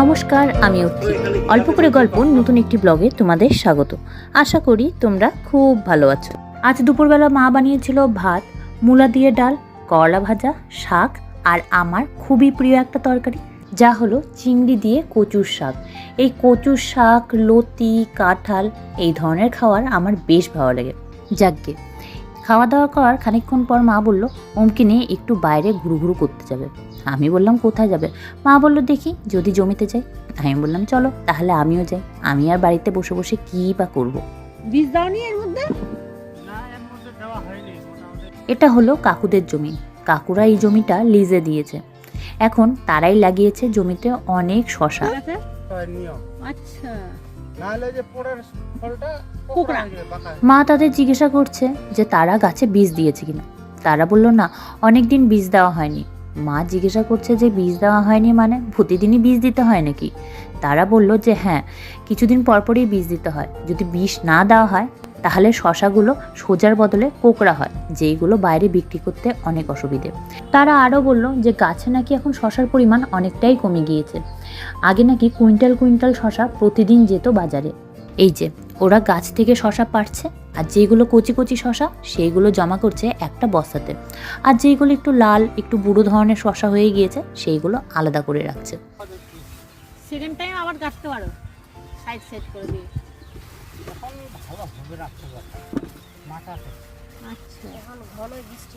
নমস্কার, আমি অর্থি অল্প করে গল্প, নতুন একটি ব্লগে তোমাদের স্বাগত। আশা করি তোমরা খুব ভালো আছো। আজ দুপুরবেলা মা বানিয়েছিল ভাত, মূলা দিয়ে ডাল, করলা ভাজা, শাক আর আমার খুবই প্রিয় একটা তরকারি, যা হলো চিংড়ি দিয়ে কচুর শাক। এই কচুর শাক, লতি, কাঁঠাল, এই ধরনের খাবার আমার বেশ ভালো লাগে। যাকগে খাওয়া দাওয়া করার খানিকক্ষণ পর মা বলল ওমকে নিয়ে একটু বাইরে ঘুরু ঘুরু করতে যাবে। আমি বললাম কোথায় যাবে? মা বলল দেখি যদি জমিতে যাই। আমি বললাম চলো তাহলে আমিও যাই। আমি আর বাড়িতে বসে বসে কী বা করব। বীজ দাওনি এর মধ্যে? এটা হলো কাকুদের জমি। কাকুরা এই জমিটা লিজে দিয়েছে। এখন তারাই লাগিয়েছে জমিতে অনেক শশা। আচ্ছা। মা তাদের জিজ্ঞাসা করছে যে তারা গাছে বীজ দিয়েছে কিনা। তারা বলল না অনেক দিন বীজ দেওয়া হয়নি। মা জিজ্ঞাসা করছে যে বীজ দেওয়া হয়নি মানে? প্রতিদিনই বীজ দিতে হয় নাকি? তারা বলল যে হ্যাঁ কিছুদিন পরপরই বীজ দিতে হয়। যদি বীজ না দেওয়া হয় তাহলে শশাগুলো সোজার বদলে কোকড়া হয় যেইগুলো বাইরে বিক্রি করতে অনেক অসুবিধে। তারা আরও বলল যে গাছে নাকি এখন শশার পরিমাণ অনেকটাই কমে গিয়েছে। আগে নাকি কুইন্টাল কুইন্টাল শশা প্রতিদিন যেত বাজারে। এই যে ওরা গাছ থেকে শশা পাড়ছে আর যেগুলো কচি কচি শশা সেইগুলো জমা করছে একটা বস্তাতে। আর যেইগুলো একটু লাল একটু বুড়ো ধরনের শশা হয়ে গিয়েছে সেইগুলো আলাদা করে রাখছে। সেকেন্ড টাইম আবার কাটতে পারো সাইড সেট করে দিয়ে। ভালো হবে রাখতে পারবে মাথাতে আচ্ছা। ঘন বৃষ্টি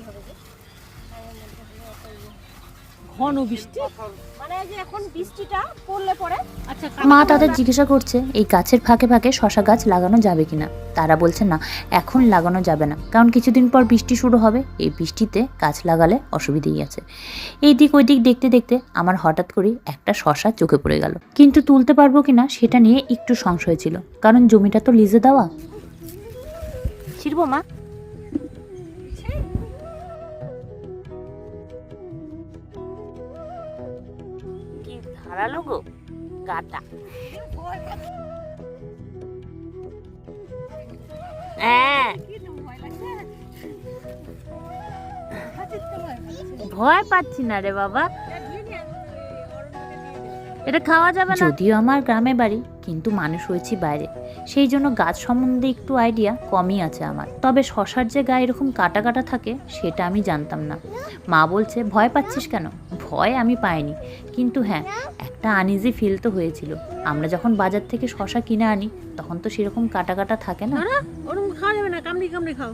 মানে যে এখন বৃষ্টিটা পড়লে পরে। আচ্ছা মা তাদের জিজ্ঞাসা করছে এই গাছের ফাঁকে ফাঁকে শশা গাছ লাগানো যাবে কিনা? তারা বলছে না এখন লাগানো যাবে না। কারণ কিছুদিন পর বৃষ্টি শুরু হবে। এই বৃষ্টিতে গাছ লাগালে অসুবিধেই আছে। এই দিক ওই দিক দেখতে দেখতে আমার হঠাৎ করেই একটা শশা চোখে পড়ে গেল। কিন্তু তুলতে পারব কিনা সেটা নিয়ে একটু সংশয় ছিল। কারণ জমিটা তো লিজে দেওয়া। ছিড়বো মা? ধারালো গো গাটা হ্যাঁ। ভয় পাচ্ছি না রে বাবা। এটা খাওয়া যাবে না। যদিও আমার গ্রামে বাড়ি কিন্তু মানুষ হয়েছি বাইরে। সেই জন্য গাছ সম্বন্ধে একটু আইডিয়া কমই আছে আমার। তবে শশার যে গায়ে এরকম কাটা কাটা থাকে সেটা আমি জানতাম না। মা বলছে ভয় পাচ্ছিস কেন? ভয় আমি পাইনি। কিন্তু হ্যাঁ একটা আনইজি ফিল তো হয়েছিল। আমরা যখন বাজার থেকে শশা কিনে আনি তখন তো সেরকম কাটা কাটা থাকে না। না ওরকম খাওয়া যাবে না। কামড়ি কামড়ি খাও।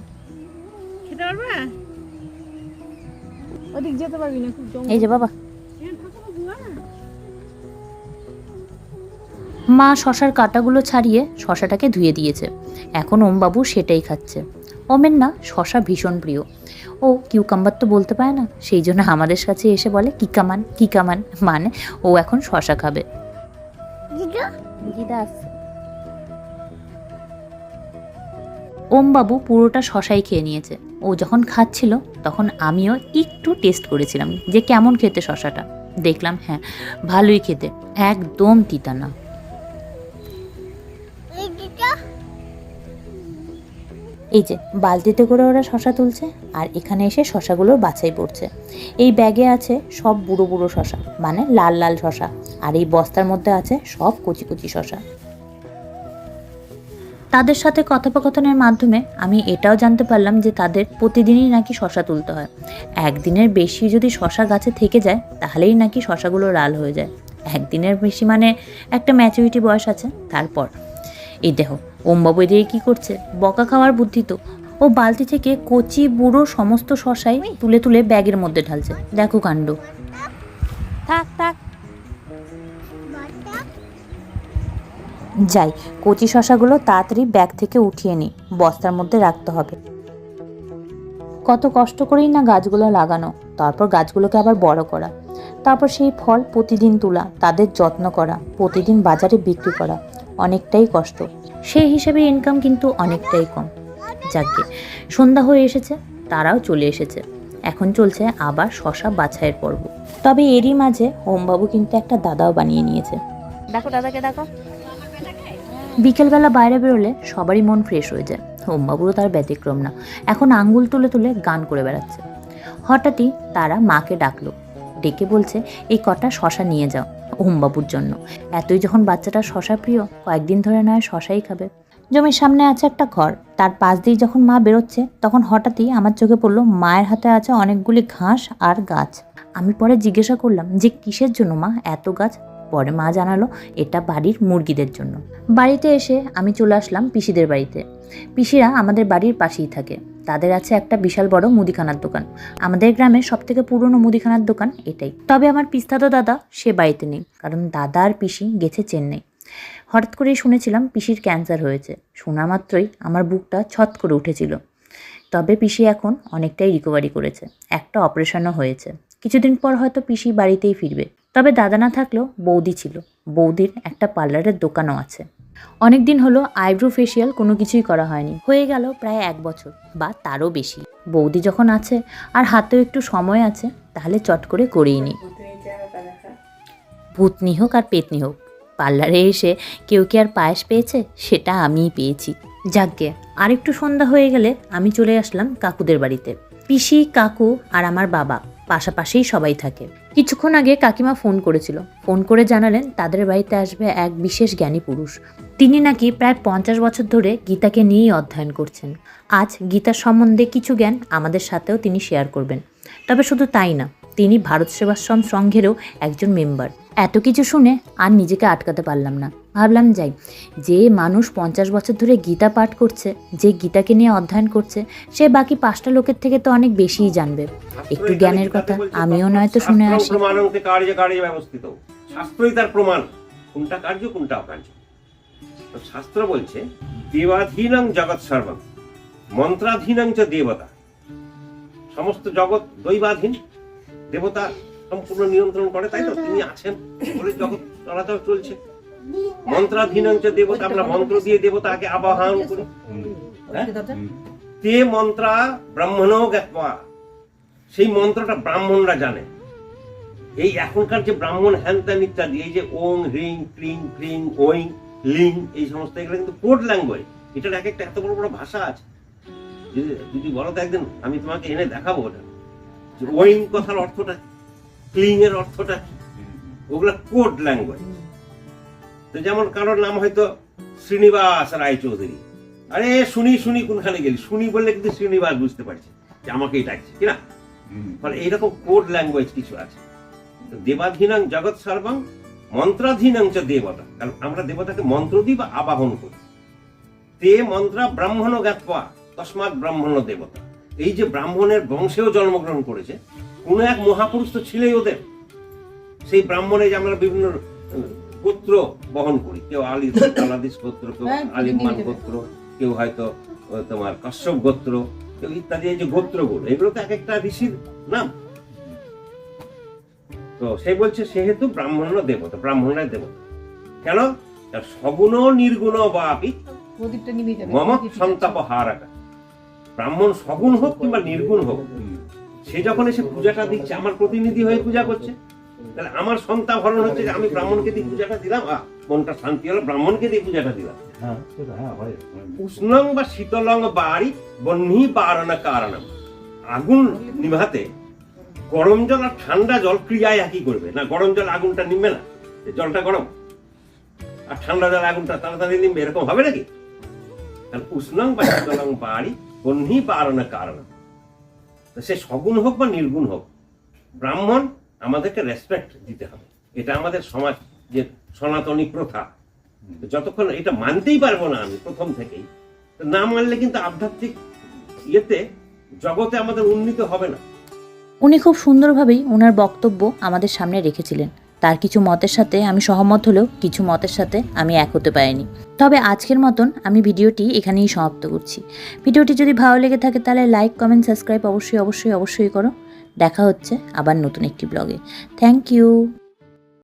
খেতে পারবে? ওদিক যেতে পারবি না খুব এই যে বাবা। মা শশার কাঁটাগুলো ছাড়িয়ে শশাটাকে ধুয়ে দিয়েছে। এখন ওমবাবু সেটাই খাচ্ছে। ওমের না শশা ভীষণ প্রিয়। ও কিউকাম্বার তো বলতে পারে না সেই জন্য আমাদের কাছে এসে বলে কিকামান কিকামান। মানে ও এখন শশা খাবে। ওমবাবু পুরোটা শশাই খেয়ে নিয়েছে। ও যখন খাচ্ছিল তখন আমিও একটু টেস্ট করেছিলাম যে কেমন খেতে শশাটা। দেখলাম হ্যাঁ ভালোই খেতে। একদম তিতা না। এই যে, বালতিতে করে ওরা শশা তুলছে আর এখানে এসে শশাগুলোর বাছাই পড়ছে। এই ব্যাগে আছে সব বুড়ো বুড়ো শশা মানে লাল লাল শশা, আর এই বস্তার মধ্যে আছে সব কচি কচি শশা। তাদের সাথে কথোপকথনের মাধ্যমে আমি এটাও জানতে পারলাম যে তাদের প্রতিদিনই নাকি শশা তুলতে হয়। একদিনের বেশি যদি শশা গাছে থেকে যায়, তাহলেই নাকি শশাগুলো লাল হয়ে যায়। একদিনের বেশি মানে একটা ম্যাচুরিটি বয়স আছে, তারপর। এই দেখো ওমবাবু এদিকে কী করছে? বকা খাওয়ার বুদ্ধি তো। ও বালতি থেকে কচি, বুড়ো সমস্ত শশাই তুলে তুলে ব্যাগের মধ্যে ঢালছে। দেখো কাণ্ড। থাক থাক। যাই, কচি শশাগুলো তাড়াতাড়ি ব্যাগ থেকে উঠিয়ে নিই বস্তার মধ্যে রাখতে হবে। কত কষ্ট করেই না গাছগুলো লাগানো। তারপর গাছগুলোকে আবার বড় করা। তারপর সেই ফল প্রতিদিন তোলা, তাদের যত্ন করা, প্রতিদিন বাজারে বিক্রি করা। অনেকটাই কষ্ট। সেই হিসেবে ইনকাম কিন্তু অনেকটাই কম। যাকে সন্ধ্যা হয়ে এসেছে তারাও চলে এসেছে। এখন চলছে আবার শশা বাছাইয়ের পর্ব। তবে এরই মাঝে হোমবাবু কিন্তু একটা দাদাও বানিয়ে নিয়েছে। দেখো দাদাকে দেখো। বিকেলবেলা বাইরে বেরোলে সবারই মন ফ্রেশ হয়ে যায়। হোমবাবুরও তার ব্যতিক্রম না। এখন আঙ্গুল তুলে তুলে গান করে বেড়াচ্ছে। হঠাৎই তারা মাকে ডাকলো। ডেকে বলছে এই কটা শশা নিয়ে যাও। ওমবাবুর জন্য। এতই যখন বাচ্চাটা শশা প্রিয়, কয়েকদিন ধরে নয় শশাই খাবে। জমির সামনে আছে একটা ঘর, তার পাশ দিয়ে যখন মা বেরোচ্ছে, তখন হঠাৎই আমার চোখে পড়ল, মায়ের হাতে আছে অনেকগুলি ঘাস আর গাছ। আমি পরে জিজ্ঞাসা করলাম, যে কিসের জন্য মা এত গাছ? পরে মা জানালো, এটা বাড়ির মুরগিদের জন্য। বাড়িতে এসে আমি চলে আসলাম পিসিদের বাড়িতে। পিসিরা আমাদের বাড়ির পাশেই থাকে। তাদের আছে একটা বিশাল বড় মুদিখানার দোকান। আমাদের গ্রামের সব থেকে পুরনো মুদিখানার দোকান এটাই। তবে আমার পিস্তাতো দাদা, সে বাড়িতে নেই, কারণ দাদা আর পিসি গেছে চেন্নাই। হঠাৎ করেই শুনেছিলাম পিসির ক্যান্সার হয়েছে। শোনা মাত্রই আমার বুকটা ছট করে উঠেছিল। তবে পিসি এখন অনেকটাই রিকভারি করেছে। একটা অপারেশনও হয়েছে। কিছুদিন পর হয়তো পিসি বাড়িতেই ফিরবে। তবে দাদা না থাকলেও বৌদি ছিল। বৌদির একটা পার্লারের দোকানও আছে। অনেক দিন হলো আইব্রো ফেসিয়াল কোনো কিছুই করা হয়নি। হয়ে গেল প্রায় এক বছর, বা তারও বেশি। বৌদি যখন আছে, আর হাতেও একটু সময় আছে, তাহলে চট করে করেই নিই। ভূতনি হোক আর পেতনি হোক, পার্লারে এসে কেউ কি আর পায়েস পেয়েছে? সেটা আমিই পেয়েছি। যাকগে আর একটু সন্ধ্যা হয়ে গেলে আমি চলে আসলাম কাকুদের বাড়িতে। পিসি, কাকু আর আমার বাবা, পাশাপাশিই সবাই থাকে। কিছুক্ষণ আগে কাকিমা ফোন করেছিল। ফোন করে জানালেন তাদের বাড়িতে আসবে এক বিশেষ জ্ঞানী পুরুষ। তিনি নাকি প্রায় পঞ্চাশ বছর ধরে গীতাকে নিয়েই অধ্যয়ন করছেন। আজ গীতার সম্বন্ধে কিছু জ্ঞান আমাদের সাথেও তিনি শেয়ার করবেন। তবে শুধু তাই না তিনি ভারত সেবাশ্রম সংঘেরও একজন মেম্বার এত কিছু শুনে আর নিজেকে আটকাতে পারলাম না। ভাবলাম যাই যে মানুষ পঞ্চাশ বছর ধরে গীতা পাঠ করছে যে গীতাকে নিয়ে অধ্যয়ন করছে সে বাকি পাঁচটা লোকের থেকে তো অনেক বেশিই জানবে। একটু জ্ঞানের কথা আমিও নয়তো শুনে আসি। শাস্ত্রই তার প্রমাণ। কোনটা কার্য কোনটা অকার্য? শাস্ত্র বলছে, দেবাধীনং জগৎ সর্বং মন্ত্রাধীনং চ দেবতা। সমস্ত জগৎ দৈবাধীন, দেবতা সম্পূর্ণ নিয়ন্ত্রণ করে, তাই তো? তিনি আছেন বলে জগৎ চলাচল চলছে। মন্ত্রাধীনং চ দেবতা, আমরা মন্ত্র দিয়ে দেবতাকে আবাহন করি। হ্যাঁ? তে মন্ত্রা ব্রাহ্মণও জ্ঞাতবা সেই মন্ত্রটা ব্রাহ্মণরা জানে। এই এখনকার যে ব্রাহ্মণ হ্যান ত্যান ইত্যাদি, এই যে ওং হ্রিং ক্লিং ক্লিং ওইং লিং এই সমস্ত এগুলো কিন্তু কোড ল্যাঙ্গুয়েজ এটার এক একটা এত বড় বড় ভাষা আছে। যদি- যদি বলো তো একদিন আমি তোমাকে এনে দেখাবো ওটা। যে ওইং কথার অর্থটা ক্লিং এর অর্থটা কি? ওগুলা কোড ল্যাঙ্গুয়েজ তো যেমন কারোর নাম হয়তো শ্রীনিবাস রায়চৌধুরী। আরে শুনি শুনি কোনখানে গেলি? শুনি বললে কিন্তু শ্রীনিবাস বুঝতে পারছে যে আমাকেই ডাকছে কিনা ফলে এইরকম কোড ল্যাঙ্গুয়েজ কিছু আছে। দেবাধীনাং জগৎ সর্বং মন্ত্রাধীনাং চ দেবতা। কারণ আমরা দেবতাকে মন্ত্র দিই বা আবাহন করি। তে মন্ত্রা ব্রাহ্মণ জ্ঞাতবা তসমাৎ ব্রাহ্মণ দেবতা। এই যে ব্রাহ্মণের বংশেও জন্মগ্রহণ করেছে কোন এক মহাপুরুষ তো ছিলই ওদের। সেই ব্রাহ্মণে যে আমরা বিভিন্ন গোত্র বহন করি। কেউ আলি আলাদিস গোত্র কেউ আলিমান গোত্র কেউ হয়তো তোমার কশ্যপ গোত্র কেউ ইত্যাদি এই যে গোত্রগুলো এগুলো তো এক একটা ঋষির নাম। তো সে বলছে সেহেতু ব্রাহ্মণ দেবতা ব্রাহ্মণের দেবতা। কেন? তার সগুণ নির্গুণ বা আপি মম সন্তাপ হারাকা ব্রাহ্মণ সগুণ হোক কিংবা নির্গুণ হোক সে যখন এসে পূজাটা দিচ্ছে আমার প্রতিনিধি হয়ে পূজা করছে। তাহলে আমার সন্তাপ হরণ হচ্ছে যে আমি ব্রাহ্মণকে দিয়ে পূজাটা দিলাম আহ, মনটা শান্তি হলো ব্রাহ্মণকে দিয়ে পূজাটা দিলাম। উষ্ণং বা শীতলং বাড়ি বহ্নি বারণ কারণম। আগুন নিভাতে গরম জল আর ঠান্ডা জল ক্রিয়ায় একই করবে। না, গরম জল আগুনটা নিবে না জলটা গরম। আর ঠান্ডা জল আগুনটা তাড়াতাড়ি নিবে এরকম হবে নাকি? কারণ উষ্ণং বা শীতলং বাড়ি বহ্নি বারণ কারণ। সে সগুণ হোক বা নির্গুণ হোক, ব্রাহ্মণ আমাদেরকে রেসপেক্ট দিতে হবে। এটা আমাদের সমাজ যে সনাতনী প্রথা। যতক্ষণ এটা মানতেই পারব না আমি প্রথম থেকেই, না মানলে কিন্তু আধ্যাত্মিক ইয়েতে জগতে আমাদের উন্নীত হবে না। উনি খুব সুন্দরভাবেই ওনার বক্তব্য আমাদের সামনে রেখেছিলেন। তার কিছু মতের সাথে আমি সহমত হলেও কিছু মতের সাথে আমি এক হতে পারিনি। তবে আজকের মতন আমি ভিডিওটি এখানেই সমাপ্ত করছি। ভিডিওটি যদি ভালো লেগে থাকে তাহলে লাইক, কমেন্ট, সাবস্ক্রাইব অবশ্যই অবশ্যই অবশ্যই করো। দেখা হচ্ছে আবার নতুন একটি ব্লগে। Thank you.